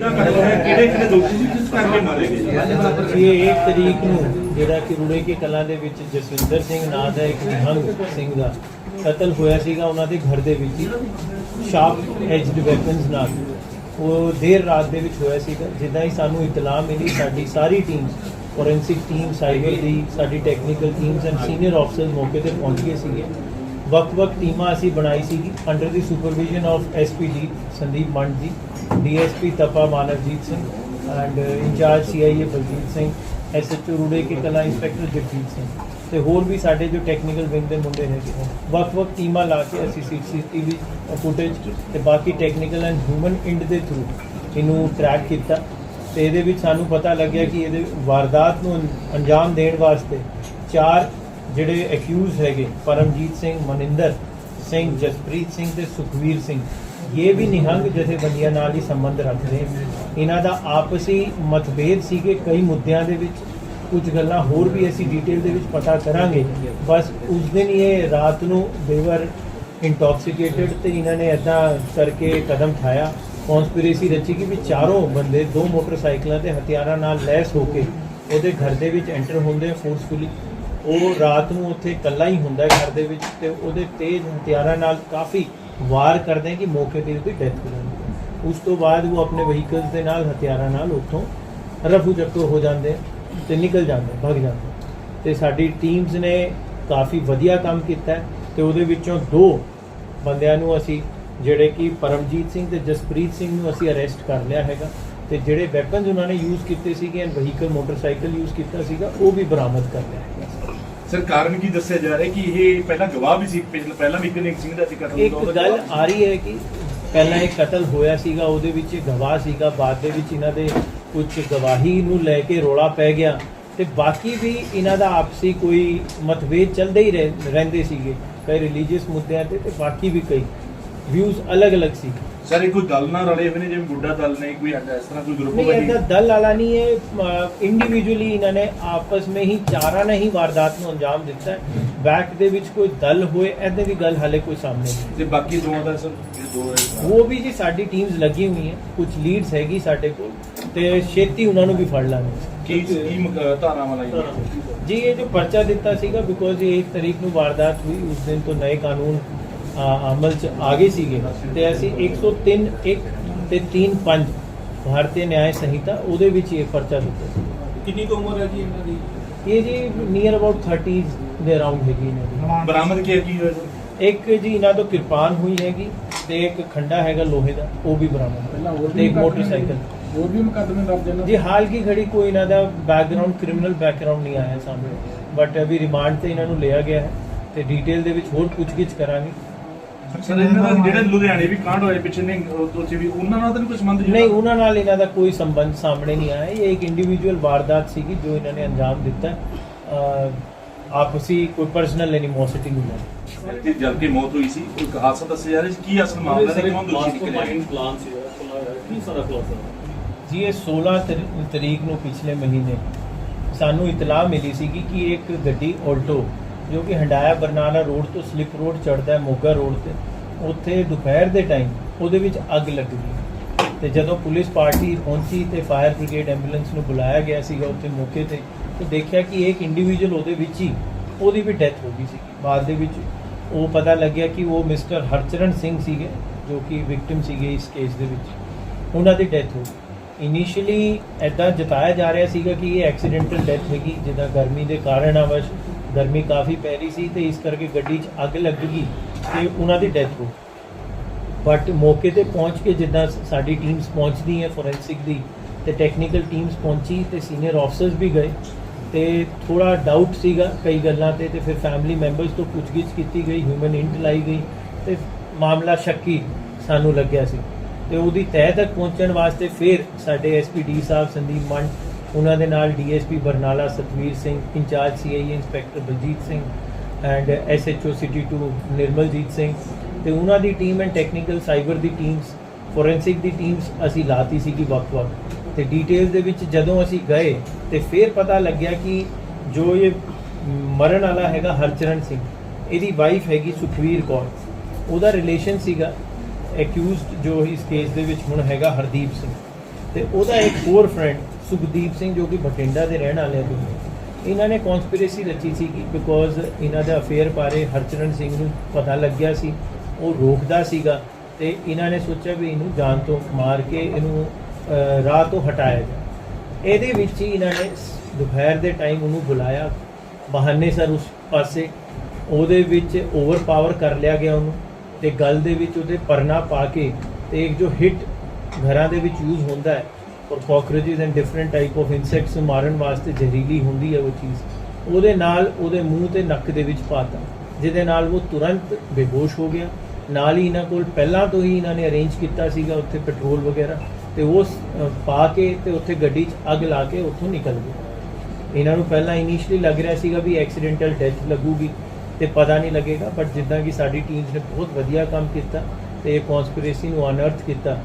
ਇਹ 1 ਤਰੀਕ ਨੂੰ ਜਿਹੜਾ ਕਿ ਰੁੜੇ ਕੇ ਕਲਾਂ ਦੇ ਵਿੱਚ ਜਸਵਿੰਦਰ ਸਿੰਘ ਨਾਂ ਦਾ ਇੱਕ ਨਿਹੰਗ ਸਿੰਘ ਦਾ ਕਤਲ ਹੋਇਆ ਸੀਗਾ ਉਹਨਾਂ ਦੇ ਘਰ ਦੇ ਵਿੱਚ ਹੀ। ਸ਼ਾਰਪ ਐਜਡ ਵੈਪਨਸ ਨਾਲ। ਉਹ ਦੇਰ ਰਾਤ ਦੇ ਵਿੱਚ ਹੋਇਆ ਸੀਗਾ। ਜਿੱਦਾਂ ਹੀ ਸਾਨੂੰ ਇਤਲਾਹ ਮਿਲੀ, ਸਾਡੀ ਸਾਰੀ ਟੀਮ ਫੋਰੈਂਸਿਕ ਟੀਮ ਸਾਈਬਰ ਦੀ ਸਾਡੀ technical teams and senior officers ਮੌਕੇ ਤੇ ਪਹੁੰਚ ਗਏ ਸੀਗੇ। ਵੱਖ-ਵੱਖ ਟੀਮਾਂ ਅਸੀਂ ਬਣਾਈ ਸੀਗੀ। Under the supervision of SPD Sandeep Mand ji. DSP Tapa Manavjit Singh and incharge CIA Baljit Singh, SHO Rure Ke Kalan inspector Jagjit Singh ਤੇ ਹੋਰ ਵੀ ਸਾਡੇ ਜੋ ਟੈਕਨੀਕਲ ਵਿੰਗ ਦੇ ਮੁੰਡੇ ਹੈਗੇ ਵੱਖ-ਵੱਖ ਟੀਮਾਂ ਲਾ ਕੇ ਅਸੀਂ ਸੀਸੀਟੀਵੀ ਫੁਟੇਜ ਤੇ ਬਾਕੀ ਟੈਕਨੀਕਲ ਐਂਡ ਹਿਊਮਨ ਇੰਡ ਦੇ ਥਰੂ ਇਹਨੂੰ ਟਰੈਕ ਕੀਤਾ ਤੇ ਇਹਦੇ ਵਿੱਚ ਸਾਨੂੰ ਪਤਾ ਲੱਗਿਆ ਕਿ ਇਹਦੇ ਵਾਰਦਾਤ ਨੂੰ ਅੰ- ਅੰਜਾਮ ਦੇਣ ਵਾਸਤੇ ਚਾਰ ਜਿਹੜੇ ਅਕਿਊਜ਼ ਹੈਗੇ, ਪਰਮਜੀਤ ਸਿੰਘ, ਮਨਿੰਦਰ ਸਿੰਘ, ਜਸਪ੍ਰੀਤ ਸਿੰਘ ਤੇ ਸੁਖਵੀਰ ਸਿੰਘ। ਇਹ ਵੀ ਨਿਹੰਗ ਜਥੇਬੰਦੀਆਂ ਨਾਲ ਹੀ ਸੰਬੰਧ ਰੱਖਦੇ। ਹਨ। ਇਹਨਾਂ ਦਾ ਆਪਸੀ ਮਤਭੇਦ ਸੀਗੇ ਕਈ ਮੁੱਦਿਆਂ ਦੇ ਵਿੱਚ। ਕੁਝ ਗੱਲਾਂ ਹੋਰ ਵੀ ਅਸੀਂ ਡਿਟੇਲ ਦੇ ਵਿੱਚ ਪਤਾ ਕਰਾਂਗੇ। ਬਸ ਉਸ ਦਿਨ ਇਹ ਰਾਤ ਨੂੰ ਦੇਵਰ ਇੰਟੌਕਸੀਕੇਟਡ ਤੇ ਇਹਨਾਂ ਨੇ ਇਦਾਂ ਕਰਕੇ ਕਦਮ ਉਠਾਇਆ ਕਨਸਪੀਰੇਸੀ ਰਚੀ ਕਿ ਵੀ ਚਾਰੋਂ ਬੰਦੇ ਦੋ ਮੋਟਰਸਾਈਕਲਾਂ ਤੇ ਹਥਿਆਰਾਂ ਨਾਲ ਲੈਸ ਹੋ ਕੇ ਉਹਦੇ ਘਰ ਦੇ ਵਿੱਚ ਐਂਟਰ ਹੁੰਦੇ ਫੋਰਸਫੁਲੀ ਉਹ ਰਾਤ ਨੂੰ ਉੱਥੇ ਇਕੱਲਾ ਹੀ ਹੁੰਦਾ ਹੈ ਘਰ ਦੇ ਵਿੱਚ ਤੇ ਉਹਦੇ ਤੇਜ਼ ਹਥਿਆਰਾਂ ਨਾਲ ਕਾਫੀ ਵਾਰ ਕਰਦੇ ਕਿ ਮੌਕੇ ਤੇ ਉਹਦੀ ਡੈਥ ਹੋ ਜਾਂਦੀ ਹੈ। ਉਸ ਤੋਂ ਬਾਅਦ ਉਹ ਆਪਣੇ ਵਹੀਕਲਸ ਦੇ ਨਾਲ, ਹਥਿਆਰਾਂ ਨਾਲ ਉੱਥੋਂ ਰਫੂ ਚੱਕਰ ਹੋ ਜਾਂਦੇ ਤੇ ਨਿਕਲ ਜਾਂਦੇ ਭੱਜ ਜਾਂਦੇ ਤੇ ਸਾਡੀ ਟੀਮਸ ਨੇ ਕਾਫੀ ਵਧੀਆ ਕੰਮ ਕੀਤਾ ਹੈ ਤੇ ਉਹਦੇ ਵਿੱਚੋਂ ਦੋ ਬੰਦਿਆਂ ਨੂੰ ਅਸੀਂ, ਜਿਹੜੇ ਕਿ ਪਰਮਜੀਤ ਸਿੰਘ ਤੇ ਜਸਪ੍ਰੀਤ ਸਿੰਘ ਨੂੰ ਅਸੀਂ ਅਰੈਸਟ ਕਰ ਲਿਆ ਹੈਗਾ ਤੇ ਜਿਹੜੇ ਵੈਪਨਸ ਉਹਨਾਂ ਨੇ ਯੂਜ਼ ਕੀਤੇ ਸੀਗੇ ਐਂਡ ਵਹੀਕਲ ਮੋਟਰਸਾਈਕਲ ਯੂਜ਼ ਕੀਤਾ ਸੀਗਾ, ਉਹ ਵੀ ਬਰਾਮਦ ਕਰ ਲਿਆ ਹੈਗਾ ਸਰ ਕਾਰਨ ਕੀ ਦੱਸਿਆ ਜਾ ਰਿਹਾ ਕਿ ਇਹ ਪਹਿਲਾਂ ਗਵਾਹ ਵੀ ਸੀ? ਪਿਛਲੇ ਪਹਿਲਾਂ ਵੀ ਇੱਕ ਸਿੰਘ ਦਾ ਸੀ ਕਤਲ ਇੱਕ ਗੱਲ। ਆ ਰਹੀ ਹੈ ਕਿ ਪਹਿਲਾਂ ਇੱਕ ਕਤਲ ਹੋਇਆ ਸੀਗਾ ਉਹਦੇ ਵਿੱਚ ਗਵਾਹ ਸੀਗਾ ਬਾਅਦ ਦੇ ਵਿੱਚ ਇਹਨਾਂ ਦੇ ਕੁਝ ਗਵਾਹੀ ਨੂੰ ਲੈ ਕੇ ਰੋਲਾ ਪੈ ਗਿਆ ਤੇ ਬਾਕੀ ਵੀ ਇਹਨਾਂ ਦਾ ਆਪਸੀ ਕੋਈ ਮਤਭੇਦ ਚੱਲਦੇ ਹੀ ਰਹਿ- ਰਹਿੰਦੇ ਸੀਗੇ ਕਈ ਰਿਲੀਜੀਅਸ ਮੁੱਦਿਆਂ ਤੇ ਤੇ ਬਾਕੀ ਵੀ ਕਈ। ਵਿਊਜ਼ ਅਲੱਗ-ਅਲੱਗ ਸੀ। ਸਰ ਇਹ ਕੋਈ ਦਲ ਨਾਲ ਰਲੇ ਹੋਏ ਨੇ ਜਿਵੇਂ ਬੁੱਢਾ ਦਲ ਨੇ ਕੋਈ ਐਡਾ ਇਸ ਤਰ੍ਹਾਂ ਕੋਈ ਗਰੁੱਪ ਨਹੀਂ ਬਣੀ? ਇਹਦਾ ਦਲ ਵਾਲਾ ਨਹੀਂ ਹੈ। ਇੰਡੀਵਿਜੂਅਲੀ ਇਹਨਾਂ ਨੇ ਆਪਸ ਵਿੱਚ ਹੀ ਚਾਰਾ ਨੇ ਵਾਰਦਾਤ ਨੂੰ ਅੰਜਾਮ ਦਿੱਤਾ ਹੈ। ਬੈਕ ਦੇ ਵਿੱਚ ਕੋਈ ਦਲ ਹੋਏ ਐਦਾਂ ਦੀ ਗੱਲ ਹਾਲੇ ਕੋਈ ਸਾਹਮਣੇ ਨਹੀਂ। ਤੇ ਬਾਕੀ ਦੋਵਾਂ ਦਾ ਸਰ ਇਹ ਦੋ ਉਹ ਵੀ ਜੀ ਸਾਡੀ ਟੀਮਸ ਲੱਗੀ ਹੋਈਆਂ ਕੁਝ ਲੀਡਸ ਹੈਗੀ ਸਾਡੇ ਕੋਲ ਤੇ ਛੇਤੀ ਉਹਨਾਂ ਨੂੰ ਵੀ ਫੜ ਲਾਂਗੇ। ਕੀ ਕੀ ਧਾਰਾਵਾਂ ਲਾਈਆਂ? ਜੀ ਇਹ ਜੋ ਪਰਚਾ ਦਿੱਤਾ ਸੀਗਾ ਬਿਕੋਜ਼ ਇਹ 1 ਤਰੀਕ ਨੂੰ ਵਾਰਦਾਤ ਹੋਈ ਉਸ ਦਿਨ ਤੋਂ ਨਵੇਂ ਕਾਨੂੰਨ ਅਮਲ ਚ ਆ ਗਏ ਸੀਗੇ ਤੇ ਅਸੀਂ 103 1 ਤੇ 3 5 ਭਾਰਤੀ ਨਿਆਂ ਸੰਹਿਤਾ ਉਹਦੇ ਵਿੱਚ ਇਹ ਪਰਚਾ ਦਿੱਤਾ ਸੀ। ਕਿੰਨੀ ਕੁ ਉਮਰ ਹੈ ਜੀ ਇਹਨਾਂ ਦੀ? ਇਹ ਜੀ ਨੀਅਰ ਅਬਾਊਟ 30 ਦੇ ਅਰਾਊਂਡ ਹੈਗੀ ਇਹਨਾਂ ਦੀ। ਬਰਾਮਦ ਕੀ ਕੀ ਹੋਇਆ ਇੱਕ ਜੀ ਇਹਨਾਂ ਤੋਂ ਕਿਰਪਾਨ ਹੋਈ ਹੈਗੀ ਤੇ ਇੱਕ ਖੰਡਾ ਹੈਗਾ ਲੋਹੇ ਦਾ ਉਹ ਵੀ ਬਰਾਮਦ ਹੋਇਆ। ਤੇ ਇੱਕ ਮੋਟਰਸਾਈਕਲ। ਹੋਰ ਵੀ ਮੁਕੱਦਮੇ ਦਰਜ ਇਹਨਾਂ ਜੀ ਹਾਲ ਕੀ ਘੜੀ ਕੋਈ ਇਹਨਾਂ ਦਾ ਬੈਕਗ੍ਰਾਉਂਡ ਕ੍ਰਿਮੀਨਲ ਬੈਕਗ੍ਰਾਉਂਡ ਨਹੀਂ ਆਇਆ ਸਾਹਮਣੇ। ਬਟ ਅਭੀ ਰਿਮਾਂਡ ਤੇ ਇਹਨਾਂ ਨੂੰ ਲਿਆ ਗਿਆ ਹੈ ਤੇ ਡਿਟੇਲ ਦੇ ਵਿੱਚ ਹੋਰ ਪੁੱਛਗਿੱਛ ਕਰਾਂਗੇ। ਸਰ ਇਹਨਾਂ ਦਾ ਜਿਹੜੇ ਲੁਧਿਆਣੇ ਵੀ ਕਾਂਡ ਹੋਏ ਪਿੱਛੇ ਨੇ ਉਹ ਉੱਥੇ ਵੀ ਉਹਨਾਂ ਨਾਲ ਤਾਂ ਨਹੀਂ ਕੋਈ ਸੰਬੰਧ ਨਹੀਂ ਉਹਨਾਂ ਨਾਲ ਇਹਨਾਂ ਦਾ ਕੋਈ ਸੰਬੰਧ ਸਾਹਮਣੇ ਨਹੀਂ ਆਇਆ। ਇਹ ਇੱਕ ਇੰਡੀਵਿਜੂਅਲ ਵਾਰਦਾਤ ਸੀਗੀ ਜੋ ਇਹਨਾਂ ਨੇ ਅੰਜਾਮ ਦਿੱਤਾ। ਅਹ ਆਪਸੀ ਕੋਈ ਪਰਸਨਲ ਐਨੀਮੋਸਿਟੀ ਨਹੀਂ ਹੈ। ਤੇ ਜਦ ਕਿ ਮੌਤ ਹੋਈ ਸੀ ਕੋਈ ਹਾਦਸਾ ਦੱਸਿਆ ਜਾ ਰਿਹਾ? ਸੀ ਕੀ ਅਸਲ ਮਾਮਲਾ ਹੈ ਕਿਉਂ ਦੋਸ਼ੀ ਨਿਕਲੇ ਮਾਸਟਰਮਾਈਂਡ ਪਲਾਨ ਸੀ ਕੀ ਸਾਰਾ ਖੁਲਾਸਾ ਜੀ ਇਹ 16 ਤਰੀ- ਤਰੀਕ ਨੂੰ ਪਿਛਲੇ ਮਹੀਨੇ ਸਾਨੂੰ ਇਤਲਾਹ ਮਿਲੀ ਸੀਗੀ ਕਿ ਇੱਕ ਗੱਡੀ ਆਲਟੋ ਜੋ ਕਿ ਹੰਡਾਇਆ ਬਰਨਾਲਾ ਰੋਡ ਤੋਂ ਸਲਿਪ ਰੋਡ ਚੜਦਾ ਹੈ ਮੋਗਾ ਰੋਡ ਤੇ, ਉੱਥੇ ਦੁਪਹਿਰ ਦੇ ਟਾਈਮ ਉਹਦੇ ਵਿੱਚ ਅੱਗ ਲੱਗ ਗਈ। ਤੇ ਜਦੋਂ ਪੁਲਿਸ ਪਾਰਟੀ ਪਹੁੰਚੀ ਤੇ ਫਾਇਰ ਬ੍ਰਿਗੇਡ ਐਂਬੂਲੈਂਸ ਨੂੰ ਬੁਲਾਇਆ ਗਿਆ ਸੀਗਾ ਉੱਥੇ ਮੌਕੇ ਤੇ ਤੇ ਦੇਖਿਆ ਕਿ ਇੱਕ ਇੰਡੀਵਿਜੂਅਲ ਉਹਦੇ ਵਿੱਚ ਹੀ, ਉਹਦੀ ਵੀ ਡੈਥ ਹੋ ਗਈ ਸੀ ਬਾਅਦ ਦੇ ਵਿੱਚ ਉਹ ਪਤਾ ਲੱਗਿਆ ਕਿ ਉਹ ਮਿਸਟਰ ਹਰਚਰਨ ਸਿੰਘ ਸੀਗੇ, ਜੋ ਕਿ ਵਿਕਟਿਮ ਸੀਗੇ ਇਸ ਕੇਸ ਦੇ ਵਿੱਚ। ਉਹਨਾਂ ਦੀ ਡੈਥ ਹੋ ਗਈ। ਇਨੀਸ਼ੀਅਲੀ ਐਦਾਂ ਜਤਾਇਆ ਜਾ ਰਿਹਾ ਸੀਗਾ ਕਿ ਇਹ ਐਕਸੀਡੈਂਟਲ ਡੈਥ ਹੈਗੀ ਜਿਹਦਾ ਗਰਮੀ ਦੇ ਕਾਰਨ ਆਵਸ਼ ਗਰਮੀ ਕਾਫੀ ਪੈ ਰਹੀ ਸੀ ਤੇ ਇਸ ਕਰਕੇ ਗੱਡੀ 'ਚ ਅੱਗ ਲੱਗ ਗਈ ਤੇ ਉਹਨਾਂ ਦੀ ਡੈਥ ਹੋ ਬਟ ਮੌਕੇ ਤੇ ਪਹੁੰਚ ਕੇ ਜਿੱਦਾਂ ਸਾਡੀ ਟੀਮਸ ਪਹੁੰਚਦੀ ਹੈ ਫੋਰੈਂਸਿਕ ਦੀ ਤੇ ਟੈਕਨੀਕਲ ਟੀਮਸ ਪਹੁੰਚੀ ਤੇ ਸੀਨੀਅਰ ਆਫਸਰਸ ਵੀ ਗਏ ਤੇ ਥੋੜਾ ਡਾਊਟ ਸੀਗਾ ਕਈ ਗੱਲਾਂ ਤੇ ਤੇ ਫਿਰ ਫੈਮਿਲੀ ਮੈਂਬਰਸ ਤੋਂ ਪੁੱਛਗਿੱਛ ਕੀਤੀ ਗਈ ਹਿਊਮਨ ਇੰਟ ਲਾਈ ਗਈ ਤੇ ਮਾਮਲਾ ਸ਼ੱਕੀ ਸਾਨੂੰ ਲੱਗਿਆ ਸੀ। ਤੇ ਉਹਦੀ ਤਹਿ ਤੱਕ ਪਹੁੰਚਣ ਵਾਸਤੇ ਫਿਰ ਸਾਡੇ ਐਸਪੀਡੀ ਸਾਹਿਬ ਸੰਦੀਪ ਮੰਡ ਉਹਨਾਂ ਦੇ ਨਾਲ DSP Barnala Satvir Singh, incharge CIA inspector Baljit Singh and SHO city 2 Nirmaljit Singh ਤੇ ਉਹਨਾਂ ਦੀ ਟੀਮ ਐਂਡ ਟੈਕਨੀਕਲ ਸਾਈਬਰ ਦੀ ਟੀਮਸ ਫੋਰੈਂਸਿਕ ਦੀ ਟੀਮਸ ਅਸੀਂ ਲਾਤੀ ਸੀ ਕਿ ਵੱਖ-ਵੱਖ। ਤੇ ਡਿਟੇਲਸ ਦੇ ਵਿੱਚ ਜਦੋਂ ਅਸੀਂ ਗਏ ਤੇ ਫਿਰ ਪਤਾ ਲੱਗਿਆ ਕਿ ਜੋ ਇਹ ਮਰਨ ਵਾਲਾ ਹੈਗਾ ਹਰਚਰਨ ਸਿੰਘ, ਇਹਦੀ ਵਾਈਫ ਹੈਗੀ ਸੁਖਵੀਰ ਕੌਰ। ਉਹਦਾ ਰਿਲੇਸ਼ਨ ਸੀਗਾ ਐਕਿਊਜ਼ਡ ਜੋ ਇਸ ਕੇਸ ਦੇ ਵਿੱਚ ਹੁਣ ਹੈਗਾ ਹਰਦੀਪ ਸਿੰਘ। ਤੇ ਉਹਦਾ ਇੱਕ ਹੋਰ ਫਰੈਂਡ ਸੁਖਦੀਪ ਸਿੰਘ ਜੋ ਕਿ ਬਠਿੰਡਾ ਦੇ ਰਹਿਣ ਵਾਲੇ ਆ ਇਹਨਾਂ ਨੇ ਕਨਸਪੀਰੇਸੀ ਰਚੀ ਸੀ ਕਿ ਬਿਕੋਜ਼ ਇਹਨਾਂ ਦਾ ਅਫੇਅਰ ਬਾਰੇ ਹਰਚਰਨ ਸਿੰਘ ਨੂੰ ਪਤਾ ਲੱਗਿਆ ਸੀ, ਉਹ ਰੋਕਦਾ ਸੀਗਾ ਤੇ ਇਹਨਾਂ ਨੇ ਸੋਚਿਆ ਵੀ ਇਹਨੂੰ ਜਾਨ ਤੋਂ ਮਾਰ ਕੇ ਇਹਨੂੰ ਰਾਹ ਤੋਂ ਹਟਾਇਆ ਜਾਏ ਇਹਦੇ ਵਿੱਚ ਹੀ ਇਹਨਾਂ ਨੇ ਦੁਪਹਿਰ ਦੇ ਟਾਈਮ ਉਹਨੂੰ ਬੁਲਾਇਆ, ਬਹਾਨੇ ਸਰ ਉਸ ਪਾਸੇ, ਉਹਦੇ ਵਿੱਚ ਓਵਰਪਾਵਰ ਕਰ ਲਿਆ ਗਿਆ ਉਹਨੂੰ ਤੇ ਗੱਲ ਦੇ ਵਿੱਚ ਉਹਦੇ ਪਰਨਾ ਪਾ ਕੇ ਤੇ ਇੱਕ ਜੋ ਹਿੱਟ ਘਰਾਂ ਦੇ ਵਿੱਚ ਯੂਜ਼ ਹੁੰਦਾ ਹੈ ਔਰ cockroaches and different type of insects ਨੂੰ ਮਾਰਨ ਵਾਸਤੇ ਜ਼ਹਿਰੀਲੀ ਹੁੰਦੀ ਹੈ ਉਹ ਚੀਜ਼। ਉਹਦੇ ਨਾਲ ਉਹਦੇ ਮੂੰਹ ਤੇ ਨੱਕ ਦੇ ਵਿੱਚ ਪਾਤਾ ਜਿਹਦੇ ਨਾਲ ਉਹ ਤੁਰੰਤ ਬੇਹੋਸ਼ ਹੋ ਗਿਆ। ਨਾਲ ਹੀ ਇਹਨਾਂ ਕੋਲ ਪਹਿਲਾਂ ਤੋਂ ਹੀ ਇਹਨਾਂ ਨੇ ਅਰੇਂਜ ਕੀਤਾ ਸੀਗਾ ਉੱਥੇ ਪੈਟਰੋਲ ਵਗੈਰਾ ਤੇ ਉਹ ਪਾ ਕੇ ਤੇ ਉੱਥੇ ਗੱਡੀ 'ਚ ਅੱਗ ਲਾ ਕੇ ਉੱਥੋਂ ਨਿਕਲ ਗਏ। ਇਹਨਾਂ ਨੂੰ ਪਹਿਲਾਂ ਇਨੀਸ਼ੀਅਲੀ ਲੱਗ ਰਿਹਾ ਸੀਗਾ ਵੀ ਐਕਸੀਡੈਂਟਲ ਡੈਥ ਲੱਗੂਗੀ ਤੇ ਪਤਾ ਨਹੀਂ ਲੱਗੇਗਾ ਬਟ ਜਿੱਦਾਂ ਕਿ ਸਾਡੀ ਟੀਮਸ ਨੇ ਬਹੁਤ ਵਧੀਆ ਕੰਮ ਕੀਤਾ ਤੇ ਇਹ ਕਨਸਪੀਰੇਸੀ ਨੂੰ ਅਨਰਥ ਕੀਤਾ।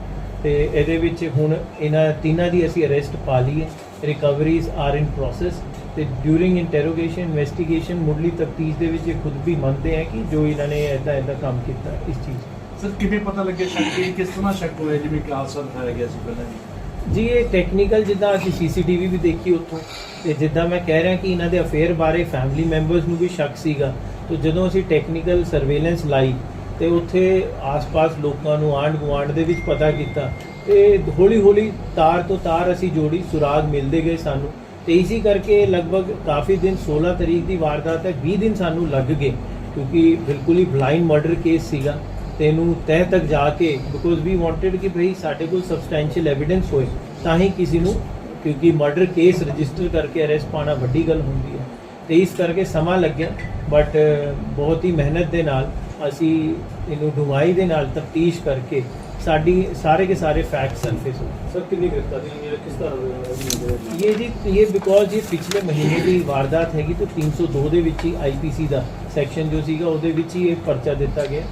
ਤੇ ਇਹਦੇ ਵਿੱਚ ਹੁਣ ਇਹਨਾਂ ਤਿੰਨਾਂ ਦੀ ਅਸੀਂ ਅਰੈਸਟ ਪਾ ਲਈ ਹੈ। ਰਿਕਵਰੀਜ਼ ਆਰ ਇਨ ਪ੍ਰੋਸੈਸ ਤੇ ਡਿਊਰਿੰਗ ਇੰਟਰੋਗੇਸ਼ਨ ਇਨਵੈਸਟੀਗੇਸ਼ਨ ਮੁੱਢਲੀ ਤਫਤੀਸ਼ ਦੇ ਵਿੱਚ ਇਹ ਖੁਦ ਵੀ ਮੰਨਦੇ ਹੈ ਕਿ ਜੋ ਇਹਨਾਂ ਨੇ ਐਦਾਂ ਐਦਾਂ ਕੰਮ ਕੀਤਾ ਇਸ ਚੀਜ਼ ਸਰ ਕਿਵੇਂ ਪਤਾ ਲੱਗਿਆ ਸ਼ੱਕ ਇਹ ਕਿਸ ਤਰ੍ਹਾਂ ਸ਼ੱਕ ਹੋਇਆ ਜਿਵੇਂ ਕਿ ਹਾਦਸਾ ਦਿਖਾਇਆ ਗਿਆ ਸੀ ਪਹਿਲਾਂ ਜੀ? ਜੀ ਇਹ ਟੈਕਨੀਕਲ ਜਿੱਦਾਂ ਅਸੀਂ ਸੀਸੀਟੀਵੀ ਵੀ ਦੇਖੀ ਉੱਥੋਂ ਤੇ ਜਿੱਦਾਂ ਮੈਂ ਕਹਿ ਰਿਹਾ ਕਿ ਇਹਨਾਂ ਦੇ ਅਫੇਅਰ ਬਾਰੇ ਫੈਮਿਲੀ ਮੈਂਬਰਸ ਨੂੰ ਵੀ ਸ਼ੱਕ ਸੀਗਾ। ਤੇ ਜਦੋਂ ਅਸੀਂ ਟੈਕਨੀਕਲ ਸਰਵੇਲੈਂਸ ਲਾਈ ਤੇ ਉੱਥੇ ਆਸ-ਪਾਸ ਲੋਕਾਂ ਨੂੰ ਆਂਢ ਗੁਆਂਢ ਦੇ ਵਿੱਚ ਪਤਾ ਕੀਤਾ ਤੇ ਹੌਲੀ-ਹੌਲੀ ਤਾਰ ਤੋਂ ਤਾਰ ਅਸੀਂ ਜੋੜੀ, ਸੁਰਾਗ ਮਿਲਦੇ ਗਏ ਸਾਨੂੰ। ਤੇ ਇਸੇ ਕਰਕੇ ਲਗਭਗ ਕਾਫੀ ਦਿਨ 16 ਤਰੀਕ ਦੀ ਵਾਰਦਾਤ ਹੈ 20 ਦਿਨ ਸਾਨੂੰ ਲੱਗ ਗਏ, ਕਿਉਂਕਿ ਬਿਲਕੁਲ ਹੀ ਬਲਾਈਂਡ ਮਰਡਰ ਕੇਸ ਸੀਗਾ। ਤੇ ਇਹਨੂੰ ਤਹਿ ਤੱਕ ਜਾ ਕੇ ਬਿਕੋਜ਼ ਵੀ ਵਾਂਟਡ ਕਿ ਭਈ ਸਾਡੇ ਕੋਲ ਸਬਸਟੈਂਸ਼ੀਅਲ ਐਵੀਡੈਂਸ ਹੋਏ, ਤਾਂ ਹੀ ਕਿਸੇ ਨੂੰ, ਕਿਉਂਕਿ ਮਰਡਰ ਕੇਸ ਰਜਿਸਟਰ ਕਰਕੇ ਅਰੈਸਟ ਪਾਣਾ ਵੱਡੀ ਗੱਲ ਹੁੰਦੀ ਹੈ। ਤੇ ਇਸ ਕਰਕੇ ਸਮਾਂ ਲੱਗਿਆ ਬਟ ਬਹੁਤ ਹੀ ਮਿਹਨਤ ਦੇ ਨਾਲ ਅਸੀਂ ਇਹਨੂੰ ਡੂੰਘਾਈ ਦੇ ਨਾਲ ਤਫਤੀਸ਼ ਕਰਕੇ ਸਾਡੀ ਸਾਰੇ ਕੇ ਸਾਰੇ ਫੈਕਟ ਸਰਫੇਸ ਹੋ ਸਰ ਕਿੰਨੀ ਗ੍ਰਿਫਤਾਰੀ ਹੋਈ ਹੈ ਕਿਸ ਤਰ੍ਹਾਂ ਦੇ ये जी ये बिकॉज ये ਪਿਛਲੇ ਮਹੀਨੇ ਦੀ ਵਾਰਦਾਤ ਹੈਗੀ ਤਾਂ 302 ਦੇ ਵਿੱਚ ਹੀ ਆਈਪੀਸੀ ਦਾ ਸੈਕਸ਼ਨ ਜੋ ਸੀਗਾ ਉਹਦੇ ਵਿੱਚ ਹੀ ਇਹ ਪਰਚਾ ਦਿੱਤਾ ਗਿਆ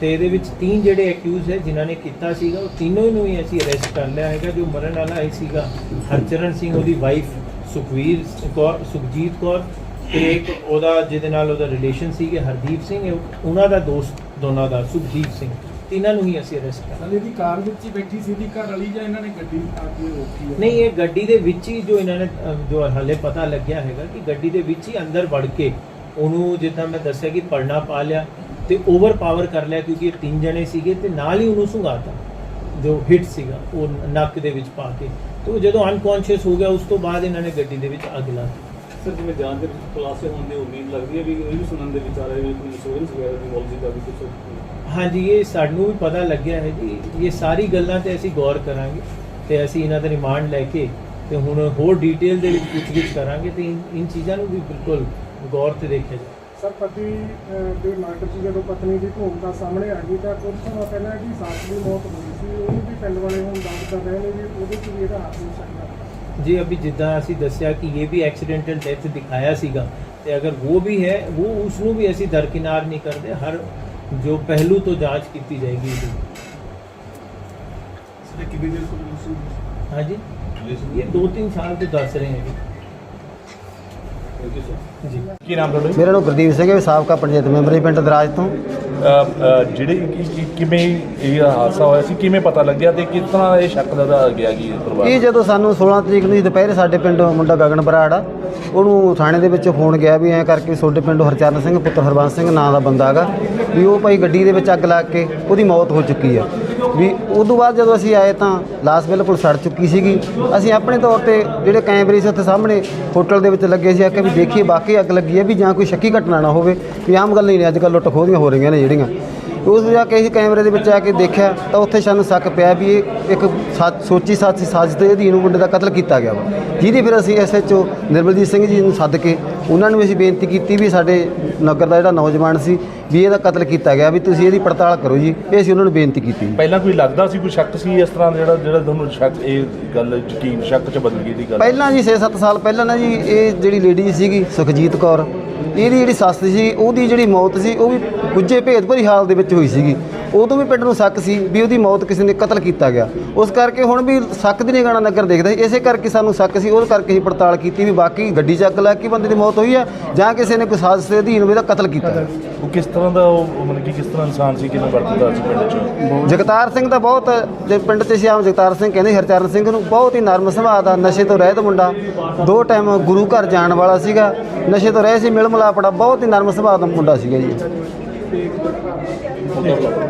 ਤੇ ਇਹਦੇ ਵਿੱਚ ਤਿੰਨ ਜਿਹੜੇ ਅਕਿਊਜ਼ ਹੈ ਜਿਨ੍ਹਾਂ ਨੇ ਕੀਤਾ ਸੀਗਾ ਉਹ ਤਿੰਨੋਂ ਨੂੰ ਹੀ ਅਸੀਂ ਅਰੈਸਟ ਕਰ ਲਿਆ ਹੈਗਾ ਜੋ ਮਰਨ ਵਾਲਾ ਇਹ ਸੀਗਾ ਹਰਚਰਨ ਸਿੰਘ ਉਹਦੀ ਵਾਈਫ ਸੁਖਵੀਰ ਕੌਰ ਸੁਖਜੀਤ ਕੌਰ ਤੇ ਇੱਕ ਉਹਦਾ ਜਿਹਦੇ ਨਾਲ ਉਹਦਾ ਰਿਲੇਸ਼ਨ ਸੀਗੇ ਹਰਦੀਪ ਸਿੰਘ ਉਹਨਾਂ ਦਾ ਦੋਸਤ ਦੋਨਾਂ ਦਾ ਸੁਖਦੀਪ ਸਿੰਘ। ਤਿੰਨਾਂ ਨੂੰ ਹੀ ਅਸੀਂ ਅਰੈਸਟ ਕਰ ਸਰ ਇਹਦੀ ਕਾਰ ਵਿੱਚ ਹੀ ਬੈਠੀ ਸੀ ਦੀ ਘਰ ਵਾਲੀ ਜਾਂ ਇਹਨਾਂ ਨੇ ਗੱਡੀ ਆ ਕੇ ਰੋਕੀ ਹੈ? ਨਹੀਂ ਇਹ ਗੱਡੀ ਦੇ ਵਿੱਚ ਹੀ ਜੋ ਇਹਨਾਂ ਨੇ ਜੋ ਹਾਲੇ ਪਤਾ ਲੱਗਿਆ ਹੈਗਾ ਕਿ ਗੱਡੀ ਦੇ ਵਿੱਚ ਹੀ ਅੰਦਰ ਵੜ ਕੇ ਉਹਨੂੰ ਜਿੱਦਾਂ ਮੈਂ ਦੱਸਿਆ ਕਿ ਪੜਨਾ ਪਾ ਲਿਆ ਤੇ ਓਵਰ ਪਾਵਰ ਕਰ ਲਿਆ ਕਿਉਂਕਿ ਇਹ ਤਿੰਨ ਜਣੇ ਸੀਗੇ ਤੇ ਨਾਲ ਹੀ ਉਹਨੂੰ ਸੁੰਘਾਤਾ ਜੋ ਹਿੱਟ ਸੀਗਾ ਉਹ ਨੱਕ ਦੇ ਵਿੱਚ ਪਾ ਕੇ। ਤੇ ਉਹ ਜਦੋਂ ਅਨਕੌਂਸ਼ੀਅਸ ਹੋ ਗਿਆ ਉਸ ਤੋਂ ਬਾਅਦ ਇਹਨਾਂ ਨੇ ਗੱਡੀ ਦੇ ਵਿੱਚ ਅੱਗ ਲਾ ਦਿੱਤੀ। ਸਰ ਜਿਵੇਂ ਜਾਂਚ ਦੇ ਵਿੱਚ ਖੁਲਾਸੇ ਹੋਣ ਦੀ ਉਮੀਦ ਲੱਗਦੀ ਹੈ ਵੀ ਇਹ ਵੀ ਸੁਣਨ ਦੇ ਵਿੱਚ ਆ ਰਿਹਾ ਹੈ ਵੀ ਕੋਈ ਇੰਸ਼ੋਰੈਂਸ ਵਗੈਰਾ ਦੀ ਪਾਲਿਸੀ ਦਾ ਵੀ ਕੁਝ ਹਾਂਜੀ ਇਹ ਸਾਨੂੰ ਵੀ ਪਤਾ ਲੱਗਿਆ ਹੈ ਜੀ। ਇਹ ਸਾਰੀ ਗੱਲਾਂ ਤੇ ਅਸੀਂ ਗੌਰ ਕਰਾਂਗੇ ਤੇ ਅਸੀਂ ਇਹਨਾਂ ਦਾ ਰਿਮਾਂਡ ਲੈ ਕੇ ਤੇ ਹੁਣ ਹੋਰ ਡਿਟੇਲ ਦੇ ਵਿੱਚ ਪੁੱਛਗਿੱਛ ਕਰਾਂਗੇ ਤੇ ਇਨ ਚੀਜ਼ਾਂ ਨੂੰ ਵੀ ਬਿਲਕੁਲ ਗੌਰ ਤੇ ਦੇਖਿਆ ਜਾਏ ਸਰ ਪਤੀ ਦੇ ਮਰਡਰ 'ਚ ਜਦੋਂ ਪਤਨੀ ਦੀ ਭੂਮਿਕਾ ਸਾਹਮਣੇ ਆ ਗਈ ਤਾਂ ਕੁਝ ਸਮਾਂ ਪਹਿਲਾਂ ਕਿ ਸੱਸ ਦੀ ਮੌਤ ਹੋਈ ਸੀ। ਉਹਨੂੰ ਵੀ ਪਿੰਡ ਵਾਲੇ ਹੁਣ ਦੰਦ ਕਰ ਰਹੇ ਨੇ ਵੀ ਉਹਦੇ 'ਚ ਵੀ ਇਹਦਾ ਹੱਥ ਹੋ ਸਕਦਾ ਜੀ ਅਭੀ ਜਿੱਦਾਂ ਅਸੀਂ ਦੱਸਿਆ ਕਿ ਇਹ ਵੀ ਐਕਸੀਡੈਂਟਲ ਡੈਥ ਦਿਖਾਇਆ ਸੀਗਾ ਤੇ ਅਗਰ ਉਹ ਵੀ ਹੈ ਉਹ ਉਸ ਨੂੰ ਵੀ ਅਸੀਂ ਦਰਕਿਨਾਰ ਨਹੀਂ ਕਰਦੇ ਹਰ ਜੋ ਪਹਿਲੂ ਤੋਂ ਜਾਂਚ ਕੀਤੀ ਜਾਏਗੀ ਇਹਦੀ। ਸਰ ਤੋਂ ਤੁਸੀਂ ਹਾਂਜੀ? ਇਹ 2-3 ਸਾਲ ਤੋਂ ਦੱਸ ਰਹੇ ਹਾਂ ਥੈਂਕ ਯੂ ਸਰ ਜੀ ਜੀ। ਕੀ ਨਾਮ ਤੁਹਾਡਾ? ਮੇਰਾ ਨਾਮ ਗੁਰਦੀਪ ਸਿੰਘ ਹੈ ਸਾਬਕਾ ਪੰਚਾਇਤ ਮੈਂਬਰ ਜੀ ਪਿੰਡ ਦਰਾਜ ਤੋਂ। ਜਿਹੜੇ ਕਿ- ਕਿਵੇਂ ਇਹ ਹਾਦਸਾ ਹੋਇਆ ਸੀ? ਕਿਵੇਂ ਪਤਾ ਲੱਗਿਆ ਤੇ ਕਿਸ ਤਰ੍ਹਾਂ ਇਹ ਸ਼ੱਕ ਦਾ ਗਿਆ ਕਿ ਪਰਿਵਾਰ ਇਹ ਜਦੋਂ ਸਾਨੂੰ 16 ਤਰੀਕ ਨੂੰ ਦੁਪਹਿਰੇ ਸਾਡੇ ਪਿੰਡ ਮੁੰਡਾ ਗਗਨ ਬਰਾੜ ਆ ਉਹਨੂੰ ਥਾਣੇ ਦੇ ਵਿੱਚ ਫੋਨ ਗਿਆ ਵੀ ਐਂ ਕਰਕੇ ਤੁਹਾਡੇ ਪਿੰਡ ਹਰਚਰਨ ਸਿੰਘ ਪੁੱਤਰ ਹਰਬੰਸ ਸਿੰਘ ਨਾਂ ਦਾ ਬੰਦਾ ਹੈਗਾ ਵੀ ਉਹ ਭਾਈ ਗੱਡੀ ਦੇ ਵਿੱਚ ਅੱਗ ਲੱਗ ਕੇ ਉਹਦੀ ਮੌਤ ਹੋ ਚੁੱਕੀ ਆ। ਵੀ ਉਦੋਂ ਬਾਅਦ ਜਦੋਂ ਅਸੀਂ ਆਏ ਤਾਂ ਲਾਸ਼ ਬਿਲਕੁਲ ਸੜ ਚੁੱਕੀ ਸੀਗੀ। ਅਸੀਂ ਆਪਣੇ ਤੌਰ ਤੇ ਜਿਹੜੇ ਕੈਮਰੇ ਸੀ ਉੱਥੇ ਸਾਹਮਣੇ ਹੋਟਲ ਦੇ ਵਿੱਚ ਲੱਗੇ ਸੀ। ਆ ਕੇ ਵੀ ਦੇਖੀਏ ਬਾਕੀ ਅੱਗ ਲੱਗੀ ਹੈ ਵੀ ਜਾਂ ਕੋਈ ਸ਼ੱਕੀ ਘਟਨਾ ਨਾ ਹੋਵੇ। ਵੀ ਆਮ ਗੱਲ ਨਹੀਂ ਨੇ, ਅੱਜ ਕੱਲ੍ਹ ਲੁੱਟ ਖੋਹਦੀਆਂ ਹੋ ਰਹੀਆਂ ਨੇ ਜਿਹੜੀਆਂ। ਉਸ ਜਾ ਕੇ ਅਸੀਂ ਕੈਮਰੇ ਦੇ ਵਿੱਚ ਆ ਕੇ ਦੇਖਿਆ ਤਾਂ ਉੱਥੇ ਸਾਨੂੰ ਸ਼ੱਕ ਪਿਆ ਵੀ ਇਹ ਇੱਕ ਸੱਚ- ਸੋਚੀ ਸਾਚੀ ਸਾਜ਼ਿਸ਼ ਦੇ ਅਧੀਨ ਉਹ ਮੁੰਡੇ ਦਾ ਕਤਲ ਕੀਤਾ ਗਿਆ ਵਾ। ਜਿਹਦੀ ਫਿਰ ਅਸੀਂ ਐਸਐਚਓ ਨਿਰਮਲਜੀਤ ਸਿੰਘ ਜੀ ਨੂੰ ਸੱਦ ਕੇ ਉਹਨਾਂ ਨੂੰ ਅਸੀਂ ਬੇਨਤੀ ਕੀਤੀ ਵੀ ਸਾਡੇ ਨਗਰ ਦਾ ਜਿਹੜਾ ਨੌਜਵਾਨ ਸੀ ਵੀ ਇਹਦਾ ਕਤਲ ਕੀਤਾ ਗਿਆ ਵੀ ਤੁਸੀਂ ਇਹਦੀ ਪੜਤਾਲ ਕਰੋ ਜੀ। ਇਹ ਅਸੀਂ ਉਹਨਾਂ ਨੂੰ ਬੇਨਤੀ ਕੀਤੀ। ਜੀ। ਪਹਿਲਾਂ ਕੋਈ ਲੱਗਦਾ ਸੀ ਕੋਈ ਸ਼ੱਕ ਸੀ ਇਸ ਤਰ੍ਹਾਂ ਜਿਹੜਾ ਜਿਹੜਾ ਤੁਹਾਨੂੰ ਸ਼ੱਕ ਇਹ ਗੱਲ ਯਕੀਨ ਸ਼ੱਕ ਚ ਬਦਲ ਗਈ ਦੀ ਗੱਲ? ਪਹਿਲਾਂ ਜੀ 6-7 ਸਾਲ ਪਹਿਲਾਂ ਨਾ ਜੀ ਇਹ ਜਿਹੜੀ ਲੇਡੀ ਸੀਗੀ ਸੁਖਜੀਤ ਕੌਰ ਇਹਦੀ ਜਿਹੜੀ ਸੱਸ ਸੀ ਉਹਦੀ ਜਿਹੜੀ ਮੌਤ ਸੀ ਉਹ ਵੀ ਗੁੱਜੇ ਭੇਦ ਭਰੀ ਹਾਲ ਦੇ ਵਿੱਚ ਹੋਈ ਸੀਗੀ। ਉਦੋਂ ਵੀ ਪਿੰਡ ਨੂੰ ਸ਼ੱਕ ਸੀ ਵੀ ਉਹਦੀ ਮੌਤ ਕਿਸੇ ਨੇ ਕਤਲ ਕੀਤਾ ਗਿਆ। ਉਸ ਕਰਕੇ ਹੁਣ ਵੀ ਸ਼ੱਕ ਦੀ ਨਾਲ ਨਗਰ ਦੇਖਦਾ। ਇਸੇ ਕਰਕੇ ਸਾਨੂੰ ਸ਼ੱਕ ਸੀ ਉਹਦੇ ਕਰਕੇ ਹੀ ਪੜਤਾਲ ਕੀਤੀ ਵੀ ਬਾਕੀ ਗੱਡੀ 'ਚ ਅੱਗ ਲੱਗ ਕੇ ਬੰਦੇ ਦੀ ਮੌਤ ਹੋਈ ਹੈ ਜਾਂ ਕਿਸੇ ਨੇ ਕੋਈ ਸਾਜ਼ਿਸ਼ ਦੇ ਅਧੀਨ ਉਹਦਾ ਕਤਲ ਕੀਤਾ। ਉਹ ਕਿਸ ਤਰ੍ਹਾਂ ਦਾ ਉਹ ਉਹ ਮਤਲਬ ਕਿ ਕਿਸ ਤਰ੍ਹਾਂ ਇਨਸਾਨ ਸੀ ਕਿਵੇਂ ਵਰਤਦਾ ਸੀ ਪਿੰਡ 'ਚ? ਜਗਤਾਰ ਸਿੰਘ ਦਾ ਬਹੁਤ ਜੇ ਪਿੰਡ 'ਚ ਸ਼ਾਮ ਜਗਤਾਰ ਸਿੰਘ ਕਹਿੰਦੇ ਹਰਚਰਨ ਸਿੰਘ ਨੂੰ ਬਹੁਤ ਹੀ ਨਰਮ ਸੁਭਾਅ ਦਾ ਨਸ਼ੇ ਤੋਂ ਰਹਿਤ ਮੁੰਡਾ। ਦੋ ਟਾਈਮ ਗੁਰੂ ਘਰ ਜਾਣ ਵਾਲਾ ਸੀਗਾ। ਨਸ਼ੇ ਤੋਂ ਰਹਿ ਸੀ ਮਿਲ ਮਿਲਾਪੜਾ ਬਹੁਤ ਹੀ ਨਰਮ ਸੁਭਾਅ ਦਾ ਮੁੰਡਾ ਸੀਗਾ ਜੀ। なるほど。